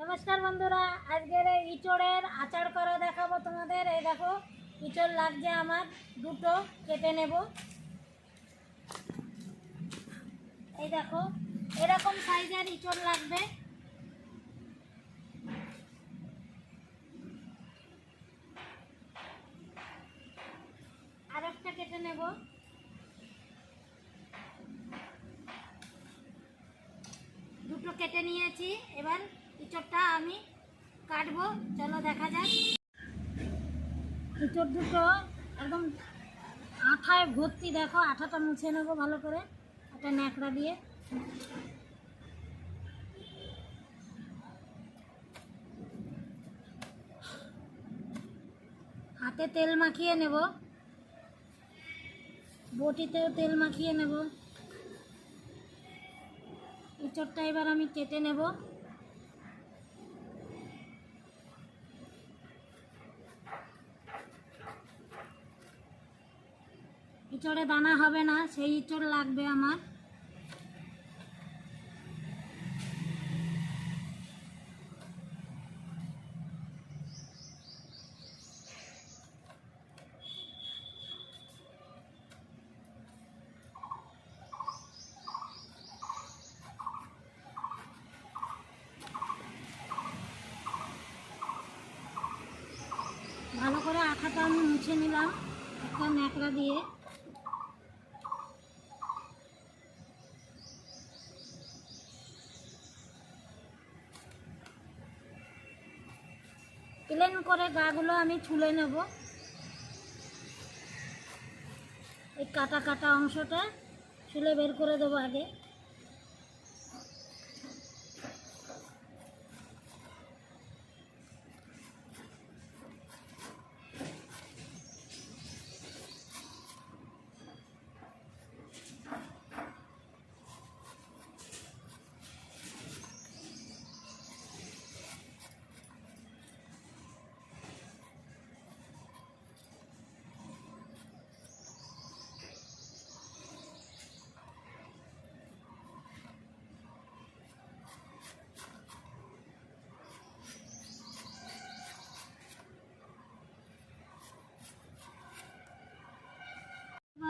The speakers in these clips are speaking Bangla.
নমস্কার বন্ধুরা, আজকের এই ইঁচড়ের আচার করা দেখাবো তোমাদের। এই দেখো, ইঁচড় লাগছে আমার, দুটো কেটে নেব। এই দেখো, এরকম সাইজের ইঁচড় লাগবে। আরেকটা কেটে নেব। দুটো কেটে নিয়েছি, এবার ইঁচড়টা আমি কাটবো। চলো দেখা যাক। ইঁচড় দুটো একদম আঠায় ভর্তি, দেখো, আঠাটা মুছে নেব ভালো করে, একটা ন্যাকড়া দিয়ে। হাতে তেল মাখিয়ে নেব। বটিতেও তেল মাখিয়ে নেব। ইঁচড়টা এবার আমি কেটে নেব। ইঁচড়ে দানা হবে না, সেই ইঁচড় লাগবে আমার। ভালো করে আঠাটা আমি মুছে নিলাম, একটা ন্যাকড়া দিয়ে। করে গাগুলো আমি ছুলে নেব। এই কাটা কাটা অংশটা ছুলে বের করে দেবো আগে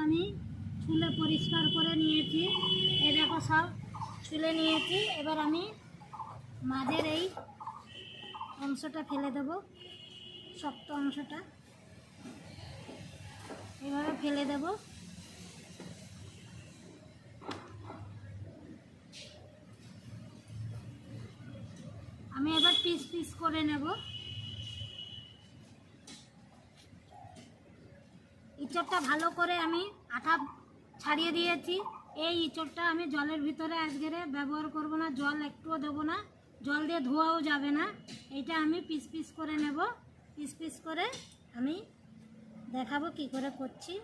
আমি ছুলে পরিষ্কার করে নিয়েছি। এ দেখো সব তুলে নিয়েছি। এবার আমি মাঝের এই অংশটা ফেলে দেব, শক্ত অংশটা। এভাবে ফেলে দেব। আমি এবার পিস পিস করে নেব। ইঁচড়টা ভালো করে আমি আঠা ছাড়িয়ে দিয়েছি। এই ইঁচড়টা আমি জলের ভিতরে আজকের ব্যবহার করব না, জল একটুও দেবো না। জল দিয়ে ধোয়াও যাবে না। এটা আমি পিস পিস করে নেব। পিস পিস করে আমি দেখাবো কি করে করছি।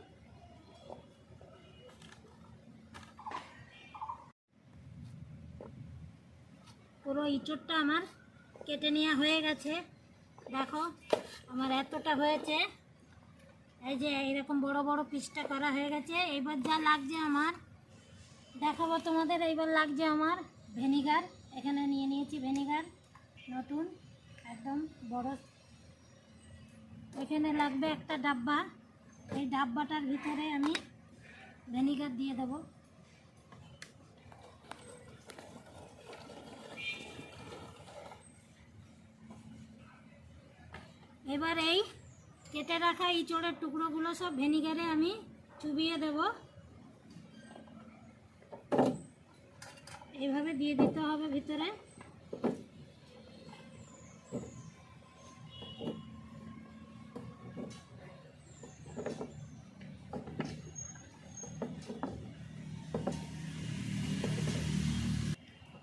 পুরো ইঁচড়টা আমার কেটে নেওয়া হয়ে গেছে। দেখো, আমার এতটা হয়েছে। এই যে এরকম বড় বড় পিসটা করা হয়ে গেছে। এইবার যা লাগছে আমার, দেখাবো তোমাদের, এইবার লাগছে আমার ভেনিগার। এখানে নিয়ে নিয়েছি ভেনিগার, নতুন, একদম বড়। এখানে লাগবে একটা ডাব্বা। এই ডাব্বাটার ভিতরে আমি ভেনিগার দিয়ে দেবো। এবার এই কেটে রাখা ইঁচড়ের টুকরোগুলো সব ভেনিগারে আমি চুবিয়ে দেব। এইভাবে দিয়ে দিতে হবে ভিতরে।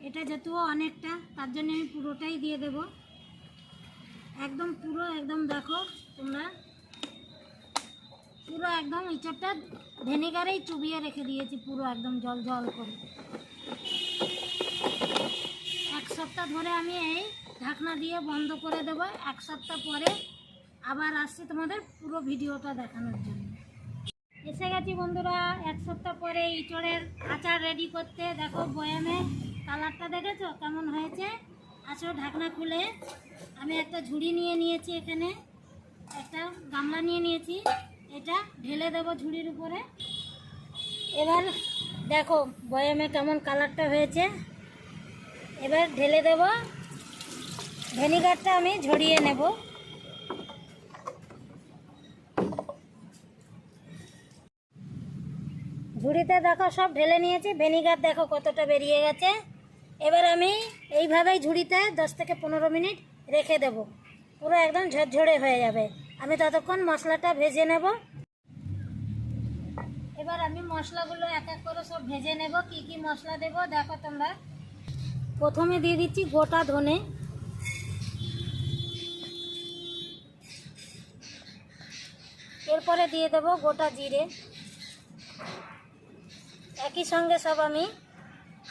এটা যেহেতু অনেকটা, তার জন্য আমি পুরোটাই দিয়ে দেবো। একদম পুরো, একদম দেখো। তোমরা পুরো একদম ইঁচড়টা ভেনিগারেই চুবিয়ে রেখে দিয়েছি, পুরো একদম জল জল করে। এক সপ্তাহ ধরে আমি এই ঢাকনা দিয়ে বন্ধ করে দেবো। এক সপ্তাহ পরে আবার আসছি তোমাদের পুরো ভিডিওটা দেখানোর জন্য। এসে গেছি বন্ধুরা, এক সপ্তাহ পরে ইঁচড়ের আচার রেডি করতে। দেখো বয়ামে কালারটা দেখেছ? কেমন হয়েছে? আসো ঢাকনা খুলে। আমি একটা ঝুড়ি নিয়ে নিয়েছি এখানে। একটা গামলা নিয়ে নিয়েছি। এটা ঢেলে দেবো ঝুড়ির উপরে। এবার দেখো, বয়ামে কেমন কালারটা হয়েছে। এবার ঢেলে দেব। ভিনিগারটা আমি ঝরিয়ে নেব। ঝুড়িতে দেখো, সব ঢেলে নিয়েছি। ভিনিগার দেখো কতটা বেরিয়ে গেছে। এবার আমি এইভাবেই ঝুড়িতে দশ থেকে পনেরো মিনিট রেখে দেব। পুরো একদম ঝরঝরে হয়ে যাবে। আমি ততক্ষণ মশলাটা ভেজে নেব। এবার আমি মশলাগুলো এক এক করে সব ভেজে নেব। কি কি মশলা দেব দেখো তোমরা। প্রথমে দিয়ে দিচ্ছি গোটা ধনে। এরপরে দিয়ে দেব গোটা জিরে। একই সঙ্গে সব আমি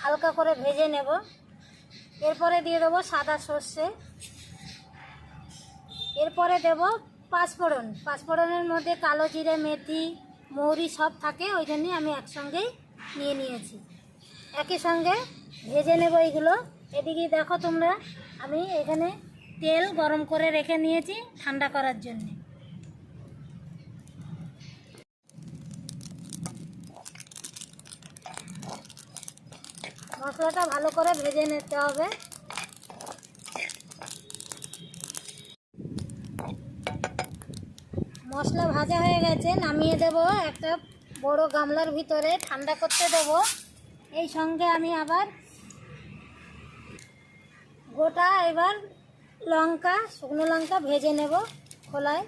হালকা করে ভেজে নেব। এরপরে দিয়ে দেবো সাদা সর্ষে। এরপরে দেব পাঁচফোড়ন। পাঁচফোড়নের মধ্যে কালো জিরে, মেথি, মৌরি সব থাকে, ওই জন্যই আমি একসঙ্গেই নিয়ে নিয়েছি। একই সঙ্গে ভেজে নেব এইগুলো এদিকে দেখো তোমরা, আমি এখানে তেল গরম করে রেখে নিয়েছি ঠান্ডা করার জন্যে। মশলাটা ভালো করে ভেজে নিতে হবে। মশলা ভাজা হয়ে গেছে, নামিয়ে দেব। একটা বড় গামলার ভিতরে ঠান্ডা করতে দেব। এই সঙ্গে আমি আবার গোটা এবার লঙ্কা, শুকনো লঙ্কা ভেজে নেব খোলায়।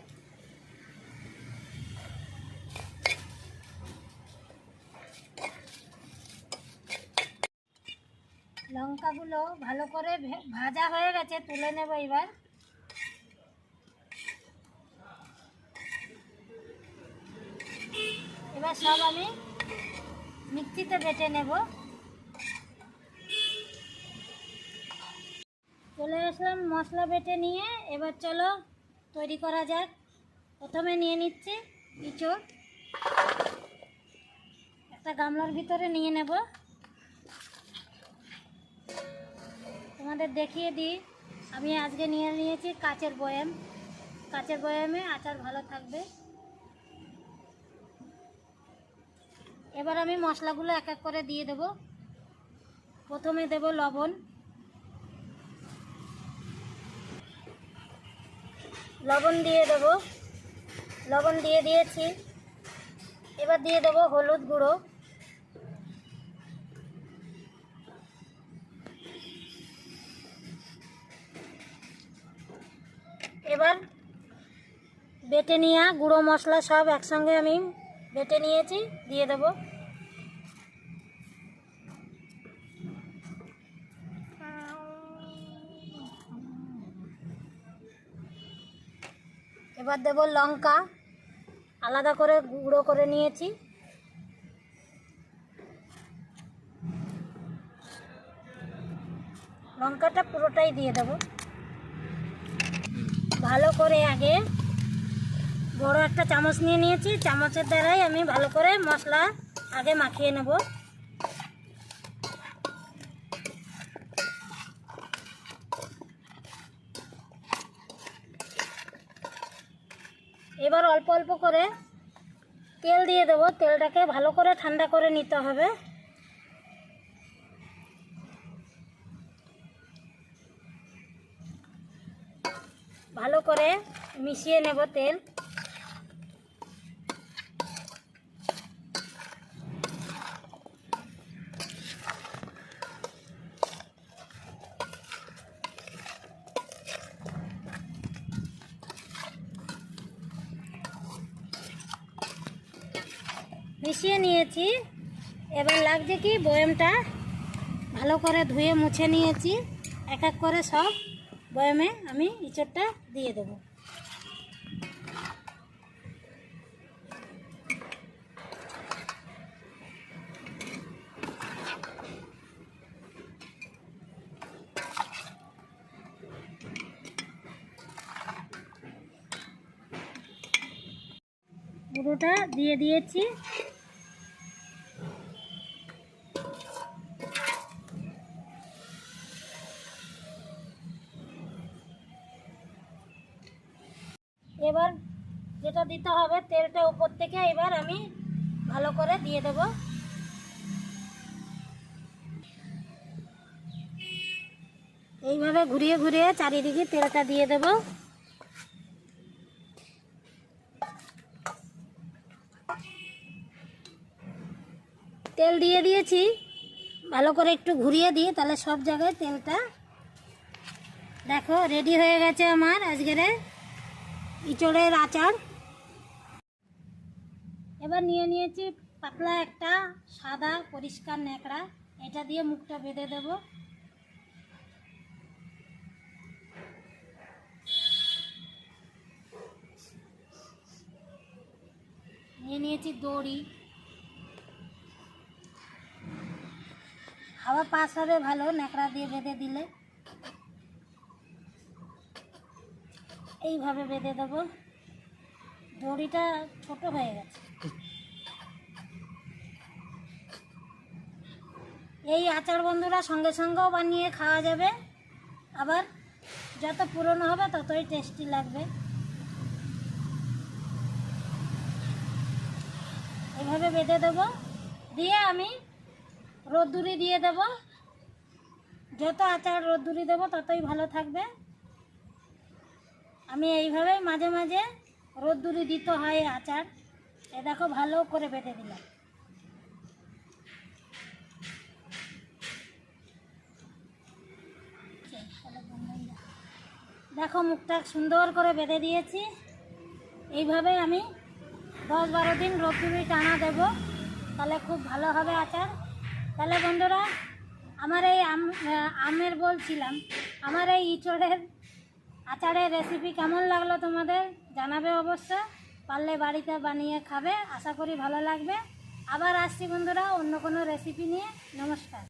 লঙ্কাগুলো ভালো করে ভাজা হয়ে গেছে, তুলে নেব এবার। এবার সব আমি মিক্সিতে বেটে নেব। চলে আসলাম মশলা বেটে নিয়ে, এবার চলো তৈরি করা যাক। প্রথমে নিয়ে নিচ্ছি ইঁচড়। একটা গামলার ভিতরে নিয়ে নেব। তোমাদের দেখিয়ে দিই, আমি আজকে নিয়ে নিয়েছি কাচের বয়াম। কাচের বয়ামে আচার ভালো থাকবে। এবার আমি মশলাগুলো এক এক করে দিয়ে দেব। প্রথমে দেব লবণ। লবণ দিয়ে দেব। লবণ দিয়ে দিয়েছি। এবার দিয়ে দেব হলুদ গুঁড়ো। এবার বেটে নেওয়া গুঁড়ো মশলা সব একসঙ্গে আমি বেটে নিয়েছি, দিয়ে দেব। এবার দেব লঙ্কা। আলাদা করে গুঁড়ো করে নিয়েছি। লঙ্কাটা পুরোটাই দিয়ে দেবো। ভালো করে আগে বড় একটা চামচ নিয়ে নিয়েছি। চামচের দ্বারাই আমি ভালো করে মশলা আগে মাখিয়ে নেব। এবার অল্প অল্প করে তেল দিয়ে দেবো। তেলটাকে ভালো করে ঠান্ডা করে নিতে হবে। ভালো করে মিশিয়ে নেব তেল। মিশিয়ে নিয়েছি। এবার লাগছে কি, বয়ামটা ভালো করে ধুয়ে মুছে নিয়েছি। এক এক করে সব বয়ামে আমি ইঁচড়টা দিয়ে দেবো। পুরোটা দিয়ে দিয়েছি। এবার যেটা দিতে হবে তেলটা উপর থেকে এবার আমি ভালো করে দিয়ে দেব। এইভাবে ঘুরিয়ে ঘুরিয়ে চারিদিকে তেলটা দিয়ে দেব। তেল দিয়ে দিয়েছি। ভালো করে একটু ঘুরিয়ে দিই তাহলে সব জায়গায় তেলটা দেখো রেডি হয়ে গেছে আমার আজকের। ইঁচড়ের আচার। এবার নিয়ে নিয়েছি পাতলা একটা সাদা পরিষ্কার ন্যাকড়া। এটা দিয়ে মুখটা বেঁধে দেব। নিয়ে নিয়েছি দড়ি। হাওয়া পাস হবে ভালো ন্যাকড়া দিয়ে বেঁধে দিলে। এইভাবে বেঁধে দেবো। দড়িটা ছোট হয়ে গেছে। এই আচার বন্ধুরা সঙ্গে সঙ্গেও বানিয়ে খাওয়া যাবে। আবার যত পুরনো হবে ততই টেস্টি লাগবে। এইভাবে বেঁধে দেবো। দিয়ে আমি রোদ্দুরি দিয়ে দেব। যত আচার রোদ্দুরি দেবো ততই ভালো থাকবে। আমি এইভাবে মাঝে মাঝে রোদ্দুরি দিতে হয় আচার। এ দেখো ভালো করে বেঁধে দিলাম। দেখো মুখটা সুন্দর করে বেঁধে দিয়েছি। এইভাবে আমি দশ বারো দিন রোদ্দুরি টানা দেব। তাহলে খুব ভালো হবে আচার। তাহলে বন্ধুরা, আমার এই আম আমের বলছিলাম, আমার এই ইঁচড়ের আচারের রেসিপি কেমন লাগল তোমাদের জানাবে অবশ্য পারলে বাড়িতে বানিয়ে খাবে, আশা করি ভালো লাগবে। আবার আসছি বন্ধুরা, অন্য কোনো রেসিপি নিয়ে। নমস্কার।